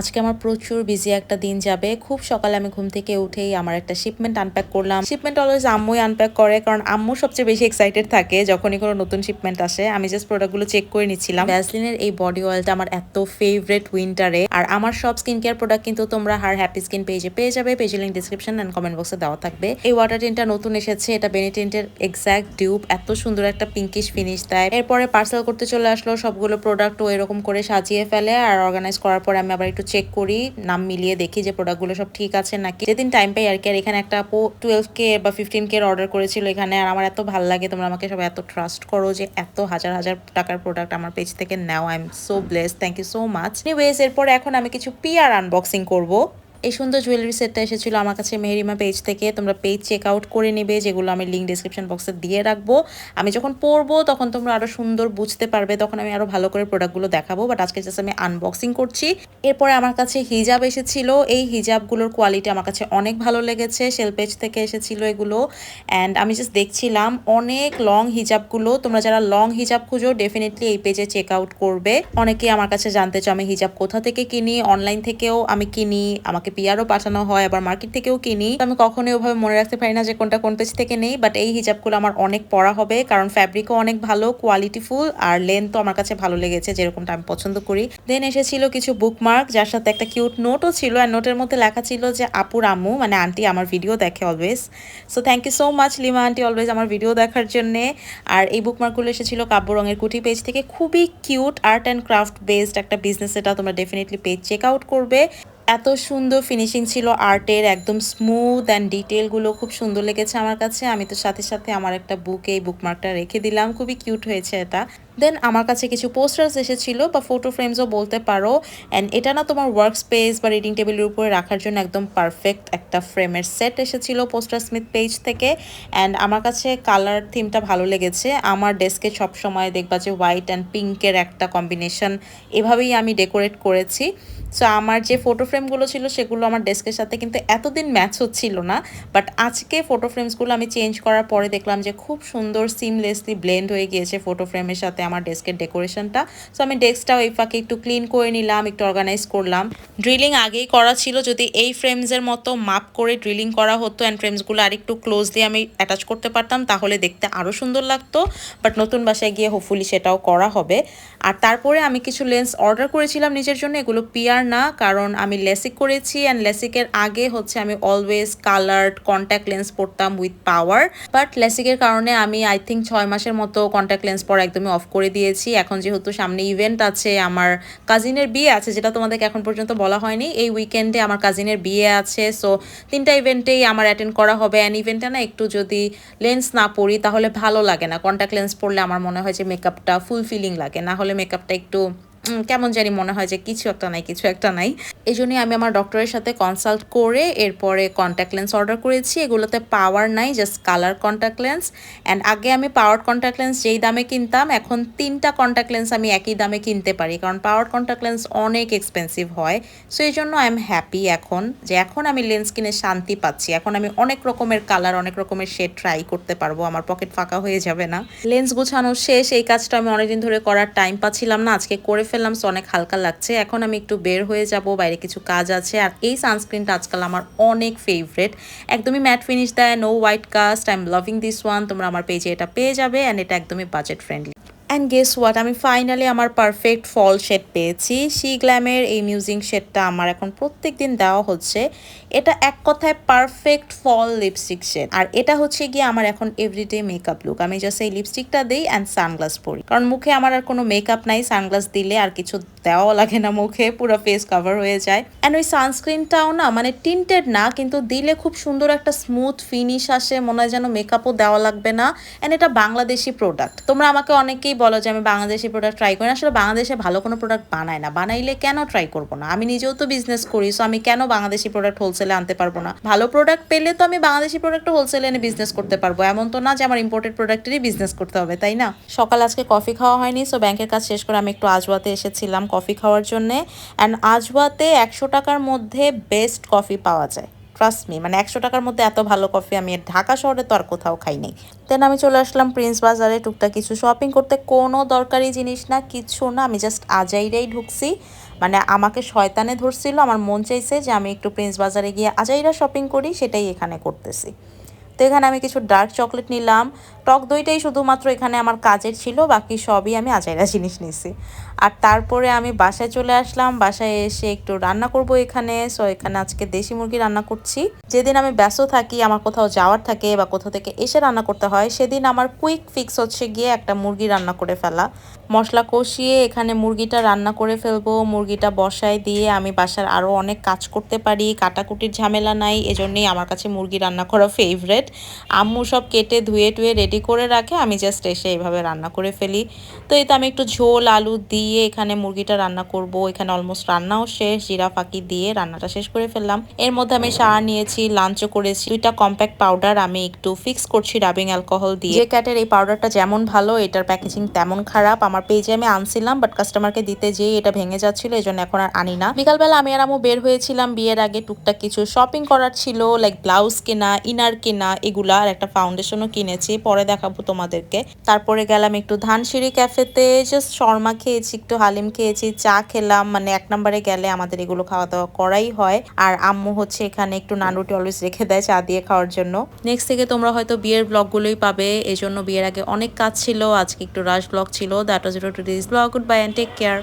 আজকে আমার প্রচুর বিজি একটা দিন যাবে। খুব সকালে আমি ঘুম থেকে উঠেই আমার একটা শিপমেন্ট আনপ্যাক করলাম। শিপমেন্ট অলওয়েজ আম্মুই আনপ্যাক করে, কারণ আম্মু সবচেয়ে বেশি এক্সাইটেড থাকে যখনই কোনো নতুন শিপমেন্ট আসে। আমি জাস্ট প্রোডাক্টগুলো চেক করে নিচ্ছিলাম। ভ্যাসলিনের এই বডি অয়েলটা আমার এত ফেভারেট উইন্টারে আর আমার সব স্কিন কেয়ার প্রোডাক্ট কিন্তু তোমরা হার হ্যাপি স্কিন পেজে পেয়ে যাবে। পেজের লিঙ্ক ডিসক্রিপশন অ্যান্ড কমেন্ট বক্সে দেওয়া থাকবে। এই ওয়াটার টিনটা নতুন এসেছে। এটা বেনিটেন্টের এক্সাক্ট ডিউব এত সুন্দর একটা পিঙ্কিশ ফিনিশ দেয়। এরপরে পার্সেল করতে চলে আসলো সবগুলো প্রোডাক্ট ও এরকম করে সাজিয়ে ফেলে আর অর্গানাইজ করার পরে আমি আবার একটু চেক করি, নাম মিলিয়ে দেখি যে প্রোডাক্টগুলো সব ঠিক আছে নাকি। যেদিন টাইম পাই আর কি, আর এখানে একটা আপু টুয়েলভ কে বা ফিফটিন কে অর্ডার করেছিল এখানে, আর আমার এত ভালো লাগে, তোমরা আমাকে সবাই এত ট্রাস্ট করো যে এত হাজার হাজার টাকার প্রোডাক্ট আমার পেজ থেকে now I am so bless thank you so much anyways এরপর এখন আমি কিছু পিয়ার আনবক্সিং করব। এই সুন্দর জুয়েলারি সেটটা এসেছিল আমার কাছে মেহেরিমা পেজ থেকে। তোমরা পেজ চেক আউট করে নেবে, যেগুলো আমি লিঙ্ক ডিসক্রিপশন বক্সে দিয়ে রাখব। আমি যখন পরবো, তখন তোমরা আরও সুন্দর বুঝতে পারবে, তখন আমি আরও ভালো করে প্রোডাক্টগুলো দেখাবো। বাট আজকে জাস্ট আমি আনবক্সিং করছি। এরপরে আমার কাছে হিজাব এসেছিল। এই হিজাবগুলোর কোয়ালিটি আমার কাছে অনেক ভালো লেগেছে। সেল পেজ থেকে এসেছিল এগুলো। অ্যান্ড আমি জাস্ট দেখছিলাম অনেক লং হিজাবগুলো তোমরা যারা লং হিজাব খুঁজো ডেফিনেটলি এই পেজে চেক আউট করবে। অনেকেই আমার কাছে জানতে চাও, আমি হিজাব কোথা থেকে কিনি? অনলাইন থেকেও আমি কিনি, আমাকে পিয়ারও পাঠানো হয়, আবার মার্কেট থেকেও কিনি। আমি কখনোই ওভাবে মনে রাখতে পারি না যে কোনটা কোন পেজ থেকে নেই বাট এই হিজাবগুলো আমার অনেক পড়া হবে, কারণ ফ্যাব্রিকও অনেক ভালো কোয়ালিটিফুল আর লেন্থ তো আমার কাছে ভালো লেগেছে, যেরকমটা আমি পছন্দ করি। দেন এসেছিল কিছু বুকমার্ক যার সাথে একটা কিউট নোটও ছিল আর নোটের মধ্যে লেখা ছিল যে, আপুর আম্মু মানে আন্টি আমার ভিডিও দেখে always so thank you so much Lima aunty always আমার ভিডিও দেখার জন্যে। আর এই বুকমার্কগুলো এসেছিল কাব্য রঙের কুটি পেজ থেকে। খুবই cute art and craft based একটা বিজনেস এটা তোমরা ডেফিনেটলি পেজ চেক আউট করবে। এত সুন্দর ফিনিশিং ছিল আর্টের, একদম স্মুথ অ্যান্ড ডিটেলগুলো খুব সুন্দর লেগেছে আমার কাছে। আমি তো সাথে সাথে আমার একটা বুকে এই বুকমার্কটা রেখে দিলাম। খুবই কিউট হয়েছে এটা। দেন আমার কাছে কিছু পোস্টার্স এসেছিল বা ফটো ফ্রেমসও বলতে পারো। অ্যান্ড এটা না তোমার ওয়ার্ক স্পেস বা রিডিং টেবিলের উপরে রাখার জন্য একদম পারফেক্ট একটা ফ্রেমের সেট এসেছিল পোস্টার স্মিথ পেজ থেকে। অ্যান্ড আমার কাছে কালার থিমটা ভালো লেগেছে। আমার ডেস্কে সবসময় দেখবা যে হোয়াইট অ্যান্ড পিঙ্কের একটা কম্বিনেশন এভাবেই আমি ডেকোরেট করেছি। সো আমার যে ফটো ফ্রেমগুলো ছিল সেগুলো আমার ডেস্কের সাথে কিন্তু এতদিন ম্যাচ হচ্ছিল না। বাট আজকে ফটো ফ্রেমসগুলো আমি চেঞ্জ করার পরে দেখলাম যে খুব সুন্দর সিমলেসলি ব্লেন্ড হয়ে গিয়েছে ফটো ফ্রেমের সাথে। আমার ডেস্কের ডেকোরেশনটা। সো আমি ডেস্কটাও এই ফাঁকে একটু ক্লিন করে নিলাম, একটু অর্গানাইজ করলাম। ড্রিলিং আগেই করা ছিল, যদি এই ফ্রেমসের মতো মাপ করে ড্রিলিং করা হতো অ্যান্ড ফ্রেমসগুলো আরেকটু ক্লোজলি আমি অ্যাটাচ করতে পারতাম, তাহলে দেখতে আরও সুন্দর লাগতো। বাট নতুন বাসায় গিয়ে হোপফুলি সেটাও করা হবে। আর তারপরে আমি কিছু লেন্স অর্ডার করেছিলাম নিজের জন্য, এগুলো পিয়ার না, কারণ আমি লেসিক করেছি অ্যান্ড লেসিকের আগে হচ্ছে আমি অলওয়েজ কালার্ড কন্ট্যাক্ট লেন্স পরতাম উইথ পাওয়ার বাট লেসিকের কারণে আমি আই থিঙ্ক ছয় মাসের মতো কন্ট্যাক্ট লেন্স পরা একদমই অফ করে দিয়েছি। এখন যেহেতু সামনে ইভেন্ট আছে, আমার কাজিনের বিয়ে আছে, যেটা তোমাদেরকে এখন পর্যন্ত বলা হয়নি। এই উইকেন্ডে আমার কাজিনের বিয়ে আছে সো তিনটা ইভেন্টেই আমার অ্যাটেন্ড করা হবে। অ্যান্ড ইভেন্টে না একটু যদি লেন্স না পরি, তাহলে ভালো লাগে না। কন্ট্যাক্ট লেন্স পরলে আমার মনে হয় যে মেকআপটা ফুলফিলিং লাগে। না হলে মেকআপটা একটু কেমন জানি মনে হয় যে কিছু একটা নাই, কিছু একটা নাই। এই জন্যই আমি আমার ডক্টরের সাথে কনসাল্ট করে এরপরে কন্ট্যাক্ট লেন্স অর্ডার করেছি। এগুলোতে পাওয়ার নাই just colour contact lens and আগে আমি পাওয়ার কন্ট্যাক্ট লেন্স যেই দামে কিনতাম, এখন তিনটা কন্ট্যাক্ট লেন্স আমি একই দামে কিনতে পারি। কারণ পাওয়ার কন্ট্যাক্ট লেন্স অনেক এক্সপেন্সিভ হয়। সো এই জন্য আই এম হ্যাপি এখন যে এখন আমি লেন্স কিনে শান্তি পাচ্ছি। এখন আমি অনেক রকমের কালার অনেক রকমের শেড ট্রাই করতে পারব। আমার পকেট ফাঁকা হয়ে যাবে না। লেন্স গোছানো শেষ। এই কাজটা আমি অনেকদিন ধরে করার টাইম পাচ্ছিলাম না। আজকে করে ফেললাম সো অনেক হালকা লাগছে। এখন আমি একটু বের হয়ে যাব, বাইরে কিছু কাজ আছে। আর এই সানস্ক্রিনটা আজকাল আমার অনেক ফেভারেট একদমই ম্যাট ফিনিশ দেয় no white cast I am loving this one তোমরা আমার পেজে এটা পেয়ে যাবে অ্যান্ড এটা একদমই budget friendly and guess what আমি ফাইনালি আমার পারফেক্ট ফল শেড পেয়েছি। সি গ্ল্যামের এই মিউজিং শেডটা আমার এখন প্রত্যেক দিন দেওয়া হচ্ছে। এটা এক কথায় পারফেক্ট ফল লিপস্টিক শেড আর এটা হচ্ছে গিয়ে আমার এখন এভরিডে মেকআপ লুক আমি জাস্ট এই লিপস্টিকটা দিই অ্যান্ড সানগ্লাস পরি। কারণ মুখে আমার আর কোনো মেকআপ নাই সানগ্লাস দিলে আর কিছু দেওয়াও লাগে না মুখে, পুরো ফেস কভার হয়ে যায়। অ্যান্ড ওই সানস্ক্রিনটাও না মানে টিন্টেড না, কিন্তু দিলে খুব সুন্দর একটা স্মুথ ফিনিশ আসে, মনে হয় যেন মেকআপও দেওয়া লাগবে না। অ্যান্ড এটা বাংলাদেশি প্রোডাক্ট তোমরা আমাকে অনেকেই বলো যে আমি বাংলাদেশি প্রোডাক্ট ট্রাই করি না। আসলে বাংলাদেশে ভালো কোনো প্রোডাক্ট বানায় না। বানাইলে কেন ট্রাই করব না? আমি নিজেও তো বিজনেস করি সো আমি কেন বাংলাদেশি প্রোডাক্ট হোলসেলে আনতে পারব না। ভালো প্রোডাক্ট পেলে তো আমি বাংলাদেশি প্রোডাক্ট হোলসেলে এনে বিজনেস করতে পারব। এমন তো না যে আমার ইম্পোর্টেড প্রোডাক্টেরই বিজনেস করতে হবে, তাই না? সকাল আজকে কফি খাওয়া হয়নি সো ব্যাংকের কাজ শেষ করে আমি একটু আজওয়াতে এসেছিলাম কফি খাওয়ার জন্যে। অ্যান্ড আজওয়াতে একশো টাকার মধ্যে বেস্ট কফি পাওয়া যায়। ট্রাস্ট মি মানে একশো টাকার মধ্যে এত ভালো কফি আমি ঢাকা শহরে তো আর কোথাও খাই নাই। দেন আমি চলে আসলাম প্রিন্স বাজারে টুকটাক কিছু শপিং করতে। কোনো দরকারি জিনিস না, কিছু না, আমি জাস্ট আজাইরাই ঢুকছি। মানে আমাকে শয়তানে ধরছিল, আমার মন চাইছে যে আমি একটু প্রিন্স বাজারে গিয়ে আজাইরা শপিং করি, সেটাই এখানে করতেছি। তো এখানে আমি কিছু ডার্ক চকলেট নিলাম, টক দইটাই শুধুমাত্র এখানে আমার কাজের ছিল, বাকি সবই আমি আজাইরা জিনিস নিছি। আর তারপরে আমি বাসায় চলে আসলাম। বাসায় এসে একটু রান্না করব এখানে। সো এখানে আজকে দেশি মুরগি রান্না করছি। যেদিন আমি ব্যস্ত থাকি, আমার কোথাও যাওয়ার থাকে বা কোথাও থেকে এসে রান্না করতে হয়, সেদিন আমার কুইক ফিক্স হচ্ছে গিয়ে একটা মুরগি রান্না করে ফেলা। মশলা কষিয়ে এখানে মুরগিটা রান্না করে ফেলব। মুরগিটা বসায় দিয়ে আমি বাসার আরও অনেক কাজ করতে পারি। কাটাকুটির ঝামেলা নাই, এজন্যই আমার কাছে মুরগি রান্না করা ফেভারেট আম্মু সব কেটে, ধুয়ে, টুয়ে রেডি করে রাখে। আমি জাস্ট এসে এইভাবে রান্না করে ফেলি। তো এই তো আমি একটু ঝোল, আলু দিয়ে এখানে মুরগিটা রান্না করব। এখানে অলমোস্ট রান্নাও শেষ। জিরা ফাঁকি দিয়ে রান্নাটা শেষ করে ফেললাম। এর মধ্যে আমি সার নিয়েছি লাঞ্চও করেছি। দুইটা কম্প্যাক্ট পাউডার আমি একটু ফিক্স করছি ডাবিং অ্যালকোহল দিয়ে। যে ক্যাটের এই পাউডারটা যেমন ভালো, এটার প্যাকেজিং তেমন খারাপ। আমার পেজে আমি আনছিলাম বাট কাস্টমারকে দিতে যেয়ে এটা ভেঙে যাচ্ছিল এই জন্য এখন আর আনি না। বিকালবেলা আমি আর আমু বের হয়েছিলাম। বিয়ের আগে টুকটাক কিছু শপিং করার ছিল লাইক ব্লাউজ কেনা ইনার কেনা, এগুলা আর একটা ফাউন্ডেশনও কিনেছি। পরে দেখাবো তোমাদেরকে। তারপরে গেলাম একটু ধানসিঁড়ি ক্যাফেতে জাস্ট শর্মা খেয়েছি। একটু হালিম খেয়েছি, চা খেলাম মানে এক নম্বরে গেলে আমাদের এগুলো খাওয়া দাওয়া করাই হয়। আর আম্মু হচ্ছে এখানে একটু নানুটি অলওয়েজ রেখে দেয় চা দিয়ে খাওয়ার জন্য। নেক্সট থেকে তোমরা হয়তো বিয়ের ব্লগগুলোই পাবে। এই জন্য বিয়ের আগে অনেক কাজ ছিল। আজকে একটু রাশ ব্লগ ছিল। That was to this blog good bye and take care